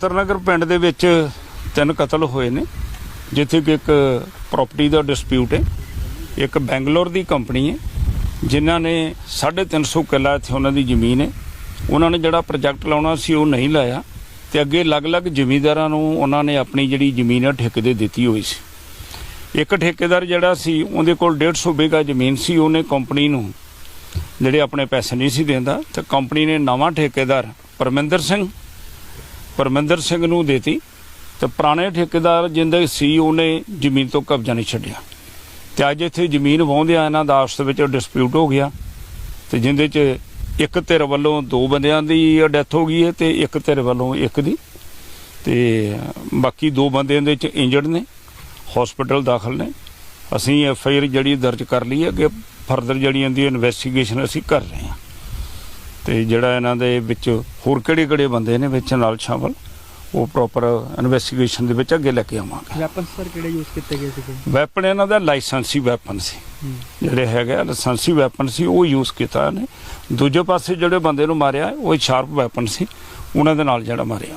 ਤਰਨਗਰ ਪਿੰਡ ਦੇ ਵਿੱਚ ਤਿੰਨ ਕਤਲ ਹੋਏ ਨੇ, ਜਿੱਥੇ ਕਿ ਇੱਕ ਪ੍ਰਾਪਰਟੀ ਦਾ ਡਿਸਪਿਊਟ ਹੈ, ਇੱਕ ਬੈਂਗਲੌਰ ਦੀ ਕੰਪਨੀ ਹੈ, ਜਿਨ੍ਹਾਂ ਨੇ 350 ਕਿੱਲਾ ਇੱਥੇ ਉਹਨਾਂ ਦੀ ਜ਼ਮੀਨ ਹੈ। ਉਹਨਾਂ ਨੇ ਜਿਹੜਾ ਪ੍ਰੋਜੈਕਟ ਲਾਉਣਾ ਸੀ ਉਹ ਨਹੀਂ ਲਾਇਆ ਤੇ ਅੱਗੇ ਅਲੱਗ-ਅਲੱਗ ਜ਼ਮੀਂਦਾਰਾਂ ਨੂੰ ਉਹਨਾਂ ਨੇ ਆਪਣੀ ਜਿਹੜੀ ਜ਼ਮੀਨ ਹੈ ਠੇਕੇ ਦੇ ਦਿੱਤੀ ਹੋਈ ਸੀ। ਇੱਕ ਠੇਕੇਦਾਰ ਜਿਹੜਾ ਸੀ, ਉਹਦੇ ਕੋਲ 150 ਬੀਗਾ ਜ਼ਮੀਨ ਸੀ, ਉਹਨੇ ਕੰਪਨੀ ਨੂੰ ਜਿਹੜੇ ਆਪਣੇ ਪੈਸੇ ਨਹੀਂ ਸੀ ਦਿੰਦਾ, ਤੇ ਕੰਪਨੀ ਨੇ ਨਵਾਂ ਠੇਕੇਦਾਰ ਪਰਮਿੰਦਰ ਸਿੰਘ ਪਰਮਿੰਦਰ ਸਿੰਘ ਨੂੰ ਦੇਤੀ ਤੇ ਪੁਰਾਣੇ ਠੇਕੇਦਾਰ ਜਿੰਦੇ ਸੀ ਉਹਨੇ ਜ਼ਮੀਨ ਤੋਂ ਕਬਜ਼ਾ ਨਹੀਂ ਛੱਡਿਆ। ਤੇ ਅੱਜ ਇੱਥੇ ਜ਼ਮੀਨ ਵਾਹੁੰਦਿਆਂ ਇਹਨਾਂ ਦਾ ਆਪਸ ਵਿੱਚ ਡਿਸਪਿਊਟ ਹੋ ਗਿਆ ਤੇ ਜਿੰਦੇ 'ਚ ਇੱਕ ਧਿਰ ਵੱਲੋਂ ਦੋ ਬੰਦਿਆਂ ਦੀ ਡੈਥ ਹੋ ਗਈ ਹੈ ਤੇ ਇੱਕ ਧਿਰ ਵੱਲੋਂ ਇੱਕ ਦੀ ਤੇ ਬਾਕੀ ਦੋ ਬੰਦੇ ਇਹਦੇ 'ਚ ਇੰਜਰਡ ਨੇ, ਹਸਪੀਟਲ ਦਾਖਲ ਨੇ। ਅਸੀਂ ਐਫ ਆਈ ਆਰ ਜਿਹੜੀ ਦਰਜ ਕਰ ਲਈ ਹੈ ਕਿ ਫਰਦਰ ਜਿਹੜੀ ਇਹਦੀ ਇਨਵੈਸਟੀਗੇਸ਼ਨ ਅਸੀਂ ਕਰ ਰਹੇ ਹਾਂ। ਤੇ ਜਿਹੜਾ ਇਹਨਾਂ ਦੇ ਵਿੱਚ ਹੋਰ ਕਿਹੜੇ ਕਿਹੜੇ ਬੰਦੇ ਨੇ ਵਿੱਚ ਨਾਲ ਸ਼ਾਮਲ ਉਹ ਪ੍ਰੋਪਰ ਇਨਵੈਸਟੀਗੇਸ਼ਨ ਦੇ ਵਿੱਚ ਅੱਗੇ ਲੈ ਕੇ ਆਵਾਂਗੇ। ਵੈਪਨ ਸਰ ਕਿਹੜੇ ਯੂਜ਼ ਕੀਤੇ ਗਏ ਸੀਗੇ? ਵੈਪਨ ਇਹਨਾਂ ਦਾ ਲਾਇਸੈਂਸੀ ਵੈਪਨ ਸੀ। ਜਿਹੜੇ ਹੈਗੇ ਲਾਇਸੈਂਸੀ ਵੈਪਨ ਸੀ ਉਹ ਯੂਜ਼ ਕੀਤਾ ਨੇ ਦੂਜੇ ਪਾਸੇ ਜਿਹੜੇ ਬੰਦੇ ਨੂੰ ਮਾਰਿਆ ਉਹ ਸ਼ਾਰਪ ਵੈਪਨ ਸੀ। ਉਹਨਾਂ ਦੇ ਨਾਲ ਜਿਹੜਾ ਮਾਰਿਆ।